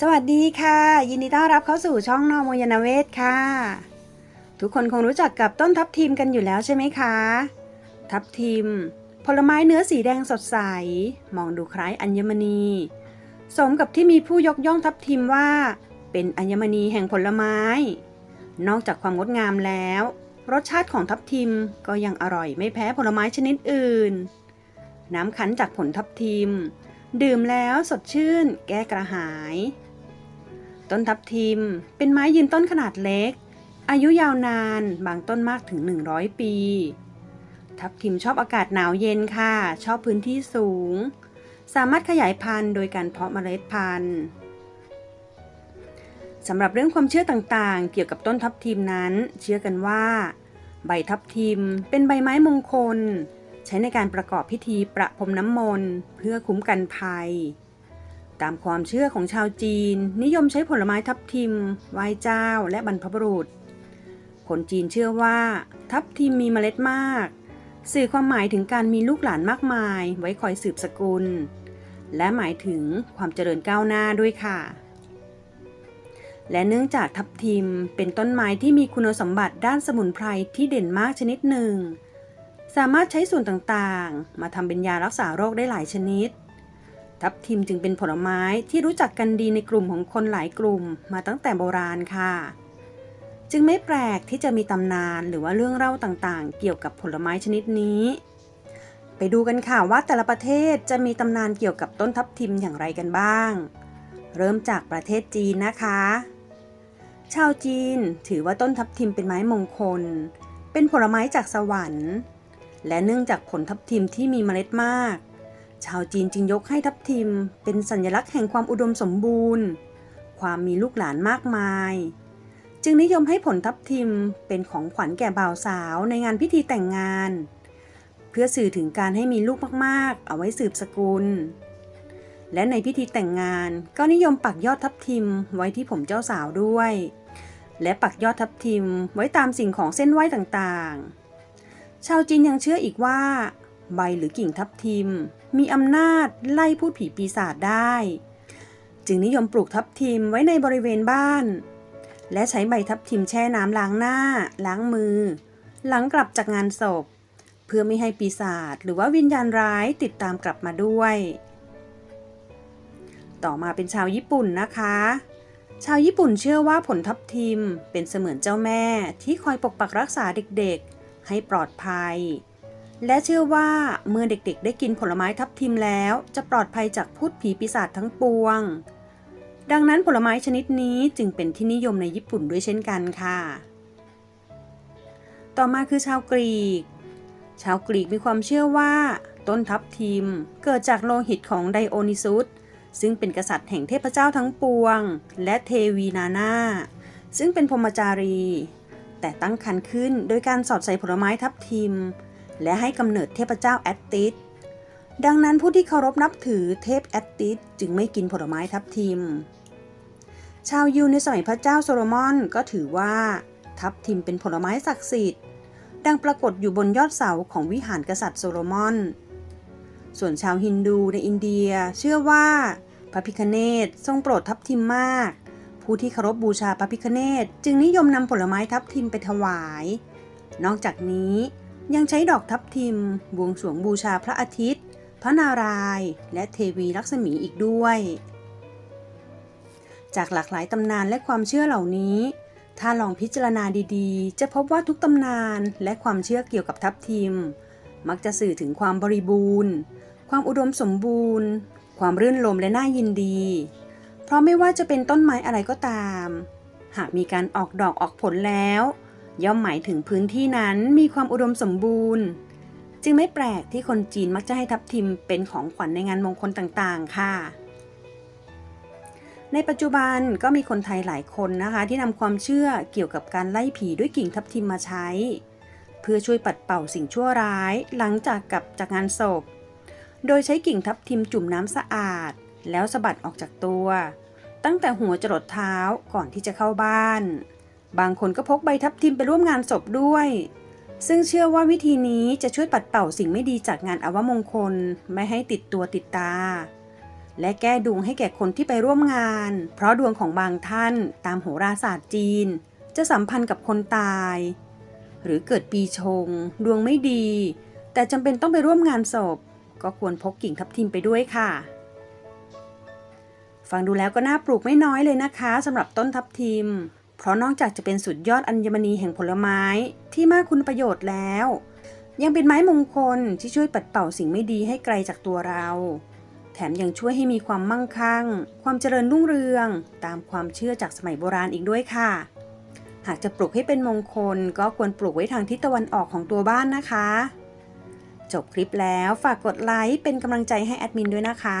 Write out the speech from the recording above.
สวัสดีค่ะ ยินดีต้อนรับเข้าสู่ช่องนอมยนาเวศค่ะ ทุกคนคงรู้จักกับต้นทับทิมกันอยู่แล้วใช่ไหมคะ ทับทิม ผลไม้เนื้อสีแดงสดใส มองดูคล้ายอัญมณี สมกับที่มีผู้ยกย่องทับทิมว่า เป็นอัญมณีแห่งผลไม้ นอกจากความงดงามแล้ว รสชาติของทับทิมก็ยังอร่อยไม่แพ้ผลไม้ชนิดอื่น น้ำคั้นจากผลทับทิม ดื่มแล้วสดชื่น แก้กระหาย ต้นทับทิม เป็นไม้ยืนต้นขนาดเล็ก อายุยาวนานบางต้นมากถึง 100 ปี ทับทิมชอบอากาศหนาวเย็นค่ะ ชอบพื้นที่สูง สามารถขยายพันธุ์โดยการเพาะเมล็ดพันธุ์สำหรับเรื่องความเชื่อต่างๆ เกี่ยวกับต้นทับทิมนั้น เชื่อกันว่า ใบทับทิมเป็นใบไม้มงคล ใช้ในการประกอบพิธีประพรมน้ำมนต์เพื่อคุ้มกันภัย ตามความเชื่อของชาวจีน นิยมใช้ผลไม้ทับทิมไหว้เจ้าและบรรพบุรุษ คนจีนเชื่อว่า ทับทิมมีเมล็ดมาก สื่อความหมายถึงการมีลูกหลานมากมาย ไว้คอยสืบสกุล และหมายถึงความเจริญก้าวหน้าด้วยค่ะและเนื่องจากทับทิมเป็นต้นไม้ที่มีคุณสมบัติด้านสมุนไพรที่เด่นมากชนิดหนึ่ง สามารถใช้ส่วนต่างๆ มาทำเป็นยารักษาโรคได้หลายชนิด ทับทิมจึงเป็นผลไม้ที่รู้จักกันดีในกลุ่มของคนหลายกลุ่มมาตั้งแต่โบราณค่ะ จึงไม่แปลกที่จะมีตำนานหรือว่าเรื่องเล่าต่างๆ เกี่ยวกับผลไม้ชนิดนี้ ไปดูกันค่ะว่าแต่ละประเทศจะมีตำนานเกี่ยวกับต้นทับทิมอย่างไรกันบ้าง เริ่มจากประเทศจีนนะคะ ชาวจีนถือว่าต้นทับทิมเป็นไม้มงคล เป็นผลไม้จากสวรรค์ และเนื่องจากผลทับทิมที่มีเมล็ดมาก ชาวจีนจึงยกให้ทับทิม เป็นสัญลักษณ์แห่งความอุดมสมบูรณ์ ความมีลูกหลานมากมาย จึงนิยมให้ผลทับทิมเป็นของขวัญแก่บ่าวสาวในงานพิธีแต่งงาน เพื่อสื่อถึงการให้มีลูกมากๆ เอาไว้สืบสกุล และในพิธีแต่งงานก็นิยมปักยอดทับทิมไว้ที่ผมเจ้าสาวด้วย และปักยอดทับทิมไว้ตามสิ่งของเส้นไหว้ต่างๆ ชาวจีนยังเชื่ออีกว่า ใบหรือกิ่งทับทิม มีอำนาจไล่พูดผีปีศาจได้ จึงนิยมปลูกทับทิมไว้ในบริเวณบ้าน และใช้ใบทับทิมแช่น้ำล้างหน้า ล้างมือ หลังกลับจากงานศพ เพื่อไม่ให้ปีศาจหรือว่าวิญญาณร้ายติดตามกลับมาด้วย ต่อมาเป็นชาวญี่ปุ่นนะคะ ชาวญี่ปุ่นเชื่อว่าผลทับทิมเป็นเสมือนเจ้าแม่ที่คอยปกปักรักษาเด็กๆ ให้ปลอดภัย และเชื่อว่าเมื่อเด็กๆ ได้กินผลไม้ทับทิมแล้ว จะปลอดภัยจากพูดผีปีศาจทั้งปวง ดังนั้นผลไม้ชนิดนี้จึงเป็นที่นิยมในญี่ปุ่นด้วยเช่นกันค่ะ ต่อมาคือชาวกรีก ชาวกรีกมีความเชื่อว่า ต้นทับทิมเกิดจากโลหิตของไดโอนิซุสซึ่งเป็นกษัตริย์แห่งเทพเจ้าทั้งปวง และเทวีนานาซึ่งเป็นพรหมจารี แต่ตั้งครรภ์ขึ้นโดยการสอดใส่ผลไม้ทับทิม และให้กำเนิดเทพเจ้าแอตติสดังนั้นผู้ที่เคารพนับถือเทพแอตติสจึงไม่กินผลไม้ทับทิม ชาวยิวในสมัยพระเจ้าโซโลมอนก็ถือว่า ทับทิมเป็นผลไม้ศักดิ์สิทธิ์ ดังปรากฏอยู่บนยอดเสาของวิหารกษัตริย์โซโลมอน ส่วนชาวฮินดูในอินเดียเชื่อว่าพระพิคเนตทรงโปรดทับทิมมาก ผู้ที่เคารพบูชาพระพิคเนตจึงนิยมนำผลไม้ทับทิมไปถวาย นอกจากนี้ยังใช้ดอกทับทิมบวงสรวงบูชาพระอาทิตย์ พระนารายณ์และเทวีลักษมีอีกด้วย จากหลากหลายตำนานและความเชื่อเหล่านี้ ถ้าลองพิจารณาดีๆ จะพบว่าทุกตำนานและความเชื่อเกี่ยวกับทับทิม มักจะสื่อถึงความบริบูรณ์ ความอุดมสมบูรณ์ ความรื่นรมและน่ายินดี เพราะไม่ว่าจะเป็นต้นไม้อะไรก็ตาม หากมีการออกดอกออกผลแล้ว ย่อมหมายถึงพื้นที่นั้นมีความอุดมสมบูรณ์ จึงไม่แปลกที่คนจีนมักจะให้ทับทิมเป็นของขวัญในงานมงคลต่างๆ ค่ะ ในปัจจุบันก็มีคนไทยหลายคนนะคะ ที่นำความเชื่อเกี่ยวกับการไล่ผีด้วยกิ่งทับทิมมาใช้ เพื่อช่วยปัดเป่าสิ่งชั่วร้ายหลังจากกลับจากงานศพ โดยใช้กิ่งทับทิมจุ่มน้ำสะอาด แล้วสะบัดออกจากตัว ตั้งแต่หัวจรดเท้าก่อนที่จะเข้าบ้าน บางคนก็พกใบทับทิมไปร่วมงานศพด้วย ซึ่งเชื่อว่าวิธีนี้จะช่วยปัดเป่าสิ่งไม่ดีจากงานอวมงคลไม่ให้ติดตัวติดตา และแก้ดวงให้แก่คนที่ไปร่วมงาน เพราะดวงของบางท่านตามโหราศาสตร์จีน จะสัมพันธ์กับคนตาย หรือเกิดปีชง ดวงไม่ดี แต่จำเป็นต้องไปร่วมงานศพก็ควรพกกิ่งทับทิมไปด้วยค่ะ ฟังดูแล้วก็น่าปลูกไม่น้อยเลยนะคะสำหรับต้นทับทิม เพราะนอกจากจะเป็นสุดยอดอัญมณีแห่งผลไม้ที่มากคุณประโยชน์แล้ว ยังเป็นไม้มงคลที่ช่วยปัดเป่าสิ่งไม่ดีให้ไกลจากตัวเรา แถมยังช่วยให้มีความมั่งคั่ง ความเจริญรุ่งเรือง ตามความเชื่อจากสมัยโบราณอีกด้วยค่ะ หากจะปลูกให้เป็นมงคล ก็ควรปลูกไว้ทางทิศตะวันออกของตัวบ้านนะคะ จบคลิปแล้วฝากกดไลค์เป็นกำลังใจให้แอดมินด้วยนะคะ